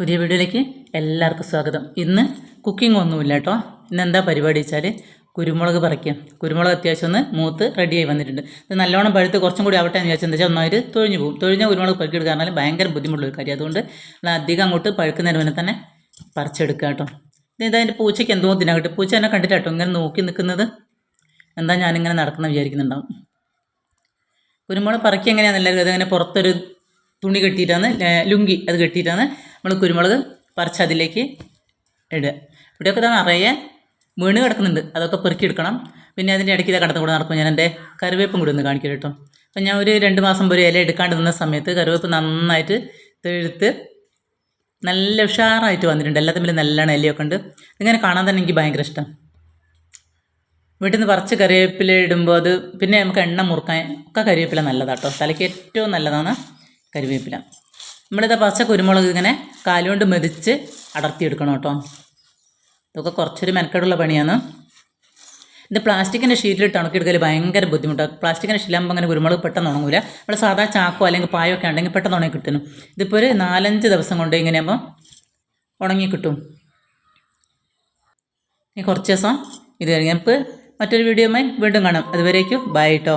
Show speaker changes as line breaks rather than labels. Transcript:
പുതിയ വീഡിയോയിലേക്ക് എല്ലാവർക്കും സ്വാഗതം. ഇന്ന് കുക്കിംഗ് ഒന്നുമില്ല കേട്ടോ. ഇന്ന് എന്താ പരിപാടി വെച്ചാൽ കുരുമുളക് പറിക്കാം. കുരുമുളക് അത്യാവശ്യം ഒന്ന് മൂത്ത് റെഡിയായി വന്നിട്ടുണ്ട്. ഇത് നല്ലോണം പഴുത്ത് കുറച്ചും കൂടി ആവട്ടെ എന്ന് വിചാരിച്ചാൽ എന്താ വെച്ചാൽ ഒന്നായിട്ട് തൊഴിഞ്ഞു പോകും. തൊഴിഞ്ഞ കുരുമുളക് പെറുക്കിയെടുക്കുക പറഞ്ഞാൽ ഭയങ്കര ബുദ്ധിമുട്ടുള്ള കാര്യം. അതുകൊണ്ട് നമ്മൾ അധികം അങ്ങോട്ട് പഴുക്കുന്നതിന് മുന്നേ തന്നെ പറിച്ചെടുക്കുക കേട്ടോ. ഇത് അതിന്റെ പൂച്ചയ്ക്ക് എന്തോ തിനകട്ടെ പൂച്ച എന്നെ കണ്ടിട്ട് കേട്ടോ ഇങ്ങനെ നോക്കി നിൽക്കുന്നത് എന്താ ഞാനിങ്ങനെ നടക്കുന്ന വിചാരിക്കുന്നുണ്ടാവും. കുരുമുളക് പറക്കി എങ്ങനെയാണെന്ന് അതങ്ങനെ പുറത്തൊരു തുണി കെട്ടിയിട്ടാണ് ലുങ്കി അത് കെട്ടിയിട്ടാണ് നമ്മൾ കുരുമുളക് പറിച്ച് അതിലേക്ക് ഇടുക ഇവിടെയൊക്കെ ഇതാ നിറയെ വീണ് കിടക്കുന്നുണ്ട്. അതൊക്കെ പെറുക്കിയെടുക്കണം പിന്നെ അതിന്റെ ഇടയ്ക്ക് ഇതാ കടന്നു കൂടെ നടക്കും. ഞാൻ എന്റെ കറിവേപ്പും കൂടി ഒന്ന് കാണിക്കും കേട്ടോ. അപ്പം ഞാൻ ഒരു രണ്ട് മാസം ഒരു ഇല എടുക്കാണ്ട് നിന്ന സമയത്ത് കറിവേപ്പ് നന്നായിട്ട് തെഴുത്ത് നല്ല ഉഷാറായിട്ട് വന്നിട്ടുണ്ട്. എല്ലാ തമ്മിൽ നല്ലോണം ഇലയൊക്കെ ഉണ്ട്. ഇങ്ങനെ കാണാൻ തന്നെ എനിക്ക് ഭയങ്കര ഇഷ്ടം. വീട്ടിൽ നിന്ന് പറിച്ച് കറിവേപ്പില ഇടുമ്പോൾ അത് പിന്നെ നമുക്ക് എണ്ണ മുറുക്കാൻ ഒക്കെ കറിവേപ്പില നല്ലതാട്ടോ തലയ്ക്ക് ഏറ്റവും നല്ലതാണ് കറിവേപ്പില. നമ്മളിത് പച്ച കുരുമുളക് ഇങ്ങനെ കാലുകൊണ്ട് മെതിച്ച് അടർത്തിയെടുക്കണം കേട്ടോ. ഇതൊക്കെ കുറച്ചൊരു മെനക്കെടുള്ള പണിയാണ്. ഇത് പ്ലാസ്റ്റിക്കിന്റെ ഷീറ്റിലിട്ട് ഉണക്കിയെടുക്കൽ ഭയങ്കര ബുദ്ധിമുട്ടാണ് പ്ലാസ്റ്റിക്കിന്റെ ഷീലാകുമ്പോൾ അങ്ങനെ കുരുമുളക് പെട്ടെന്ന് ഉണങ്ങൂല. നമ്മൾ സാധാ ചാക്കോ അല്ലെങ്കിൽ പായോ ഒക്കെ ഉണ്ടെങ്കിൽ പെട്ടെന്ന് ഉണങ്ങി കിട്ടുന്നു ഇതിപ്പോൾ ഒരു നാലഞ്ച് ദിവസം കൊണ്ട് ഇങ്ങനെയാകുമ്പോൾ ഉണങ്ങി കിട്ടും. ഇനി കുറച്ച് ദിവസം ഇത് കഴിഞ്ഞ് നമുക്ക് മറ്റൊരു വീഡിയോയുമായി വീണ്ടും കാണാം. അതുവരേക്കും ബൈ കേട്ടോ